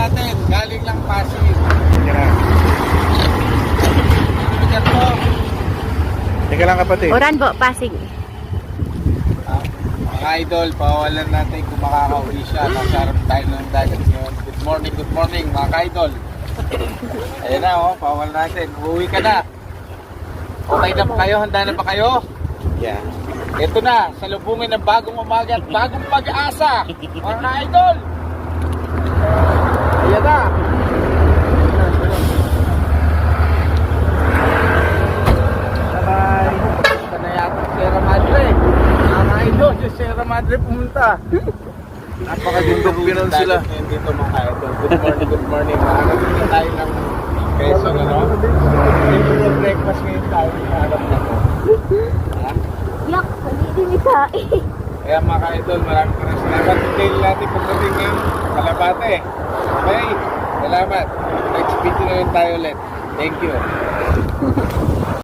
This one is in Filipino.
natin. Galing lang Pasig. Lang. Bigyan po. Teka lang kapatid. Oran po, Pasig. Ah, mga idol, pawalan natin kung makakauwi siya. Nagkaroon tayo ng dagat ngayon. Good morning, good morning mga idol. Ayan na oh, pawalan natin. Uuwi ka na. Okay na ba kayo? Handa na ba kayo? Yeah. Ito na, salubungin ng bagong umaga at bagong pag-asa. Mga idol! Ayan na. Bye-bye. Ito na yata si Sierra Madre. Mga idol, si Sierra Madre pumunta. Napakagandang Pinon sila. dito mga idol. Good morning, good morning. Makakagin na tayo ng Quezon, ano? Dito yung breakfast ngayon tayo. Harap na po. Ha? Yak, hindi ni ka. Kaya mga ka-idol, maraming salamat. Hintayin natin pagdating ng Kalabate. Okay? Salamat. Next video na tayo ulit. Thank you.